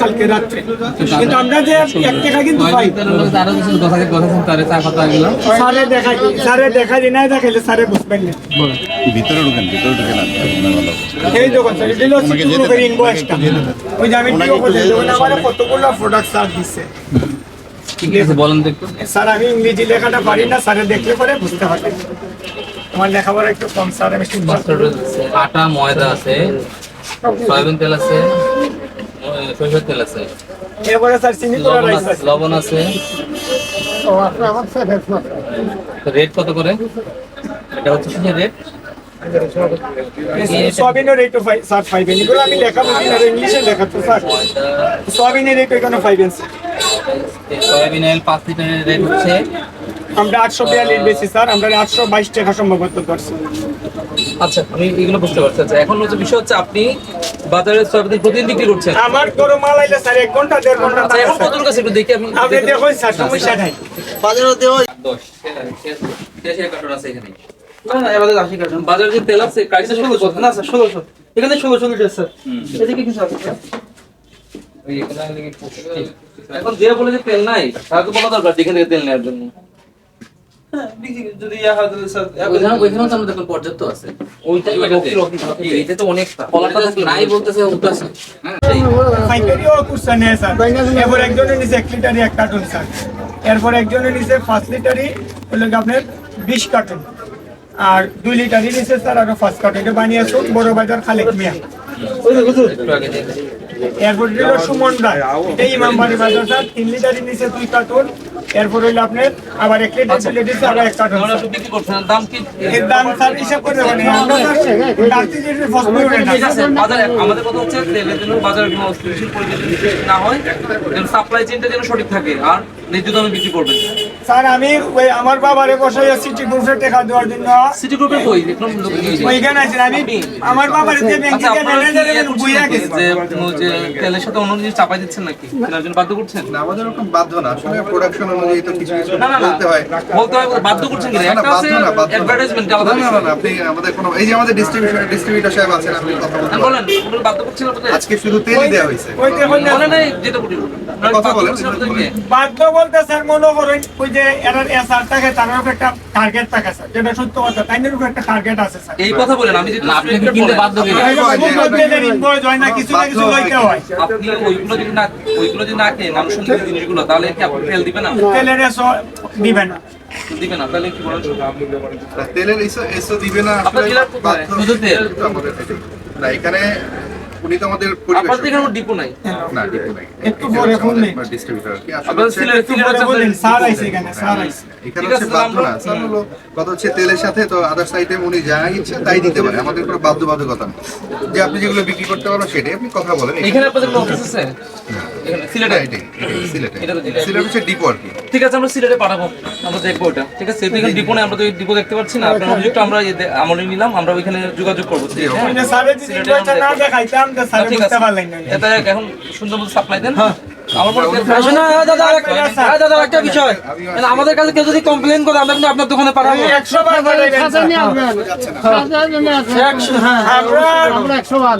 কালকে রাত্রে। কিন্তু আমরা যে এক টাকা কিন্তু পাই। সারে দেখাই সারে না দেখাইলে সারে বুঝবেন না। ভিতরে ঢুকেন ভিতরে। এই দোকান স্যার যেতে গ্রুপের দেন, ইনভয়েসটা দেন। ওই যে আমি টিও বলে দেবো দেন, আমার কতগুলো প্রোডাক্ট স্যার দিচ্ছে ঠিক আছে বলেন একটু। স্যার আমি ইংরেজি লেখাটা পারি না স্যারে দেখলে পরে বুঝতে পারবেন আমার লেখাপড়া একটু কম স্যার আমি আটা ময়দা আছে সয়াবিন তেল আছে সরিষার তেল আছে। এরপরে স্যার চিনি করা লবণ রাইস আছে আছে। রেট কত করে? এটা হচ্ছে কিসের রেট? সোয়াবিনের রেট স্যার পাইবেন এগুলো আমি লেখা বুঝি না ইংলিশে লেখা তো স্যার। সোয়াবিনের রেট এখানে পাইবেন স্যার সয়াবিন অয়েল পাঁচ লিটারের রেট হচ্ছে আমরা আটশো বিয়াল্লিশ বেশি স্যার। আমরা আটশো বাইশ টাকা সম্ভবত করছি। আচ্ছা আমি এগুলো বুঝতে পারছি। আচ্ছা এখন হচ্ছে বিষয় হচ্ছে আপনি বাজারে সয়াবিন প্রতিদিন বিক্রি করছেন। আমার মাল আইলে স্যার এক ঘণ্টা দেড় ঘণ্টা আচ্ছা এখন কত কাছে একটু দেখি আমি আপনি দেখুন স্যার সমস্যা নাই দশ ছিয়াশি কার্টন আছে এখানে। বাজারে যে তেল আছে কাইসা ষোলোশো। না স্যার ষোলোশো। এখানে ষোলোশো লিটার স্যার। এদিকে কিছু আছে এখানে যে বলে যে তেল নাই তাহলে তো বলা দরকার যেখান থেকে তেল নেওয়ার জন্য। যদি ইয়া হয় তাহলে স্যার ওইখানেও তো আমাদের পর্যাপ্ত আছে। ওইটা ওইটাতে। Rocky, Rocky, Rocky. এইটা তো অনেক নাই বলতেছে উঠতেছে হ্যাঁ। সেই। পাইকারিও করছে স্যার। এরপর একজনের নিচে এক লিটারই এক কার্টুন স্যার। এরপর একজনের নিচে পাঁচ লিটারই হলো আপনার বিশ কার্টুন আর দুই লিটারই নিচে স্যার আরও পাঁচ কার্টুন এটা বানিয়েছো বড় বাজার খালেক মিয়া। এরপর হলো সুমন রায়। এটা ইমাম বাড়ি বাজার স্যার তিন লিটারের নিচে দুই কার্টুন। এরপর রইল আপনার আবার এক লিটার দুই লিটার আবার এক কার্টুন দাম কি? এর দাম স্যার হিসাব করে দেবেন আমরা ডাক্তি যেটা ফসল ঠিক আমাদের কথা হচ্ছে তেলের জন্য বাজারে কোনো অস্থিতিশীল পরিস্থিতি না হয় সাপ্লাই চেইনটা যেন সঠিক থাকে। আর ন্যায্য দামে বিক্রি করবেন? স্যার আমি ওই আমার বাবারে বসে সিটি গ্রুপে টাকা দেওয়ার জন্য। সিটি গ্রুপের কই? একদম লোক নিয়ে যায়। ওইখানে আছেন। আমি আমার বাবার যে ব্যাংকে আপনারা কি ম্যানেজার ইয়ে করছেন বুইয়া গেছে। যে যে তেলের সাথে অন্য জিনিস চাপাই দিচ্ছেন নাকি? কেনার জন্য বাধ্য করছেন? না, আমাদের ওরকম বাধ্য না। আসলে প্রোডাকশন অনুযায়ী তো কিছু কিছু না না না। বলতে হয়। বলতে হয় বাধ্য করছেন কিনা? না, না, একটা আছে না, না। অ্যাডভার্টাইজমেন্ট আলাদা না, না, আপনি আমাদের কোনো এই যে আমাদের ডিস্ট্রিবিউশন ডিস্ট্রিবিউটর সাহেব আছেন আপনি কথা হ্যাঁ, বলেন বাধ্য করছেন আজকে শুধু তেলই দেওয়া হয়েছে। ওই যে হইলে মনে যেটা বলি কথা বলেন, বাধ্য বলতে স্যার মনে করেন ওই যে এরার এসআর থাকে তার উপর একটা টার্গেট থাকে স্যার যেটা সত্য কথা তাইনের উপর একটা টার্গেট আছে স্যার এই কথা বলেন আমি যেটা আপনি কি কিনতে বাধ্য হয় যে হয় না কিছু না কিছু লইতে হয়। আপনি ওইগুলো যদি না ওইগুলো যদি না কেন খেয়ে মানুষ জিনিসগুলো তাহলে কি আপনি তেল দিবেন না? তেলের এসো দিবে না। দিবেন না তাহলে কি বলেন? তেলের এসো এসো দিবে না আপনার জেলার শুধু তেল? না এখানে উনি তো আমাদের আপনাদের এখানে কোনো ডিপো নাই। না ডিপো নাই। একটু পরে ফোন ডিস্ট্রিবিউটর কি? আসলে আপনাদের সিলেট বললেন স্যার আইছে এখানে স্যার আইছে এখানে হচ্ছে বাধ্য না। স্যার হলো কথা হচ্ছে তেলের সাথে তো আদার্স আইটেম উনি যা ইচ্ছে তাই দিতে পারে। আমাদের কোনো বাধ্যবাধকতা নেই। যে আপনি যেগুলো বিক্রি করতে পারো সেটাই আপনি কথা বলেন। এখানে আপনাদের কোনো অফিস আছে? এখানে সিলেটে। এটাই এটাই, সিলেটে। এটা তো সিলেটে। সিলেট হচ্ছে ডিপো আর কি ঠিক আছে আমরা সিলেটে পাঠাবো আমরা দেখব ওটা ঠিক আছে সেহেতু এখানে ডিপো নেই আমরা তো ডিপো দেখতে পাচ্ছি না। আপনার অভিযোগটা আমরা আমলে নিলাম আমরা ওইখানে যোগাযোগ করব। ঠিক আছে ওই যে স্যারের যদি সিলেটে invoice টা না আমরা- দেখাইতাম তো স্যার ঠিক বুঝতে আছে পারলেন না। এটা এখন সুন্দর মতো সাপ্লাই দেন। আমার হয় আসলে না, দাদা আরেকটা- হ্যাঁ, দাদা একটা বিষয়। আমাদের কাছে কেউ যদি কমপ্লেন করে আমরা কিন্তু আপনার দোকানে পাঠাবো। একশো বার হ্যাঁ একশো বার।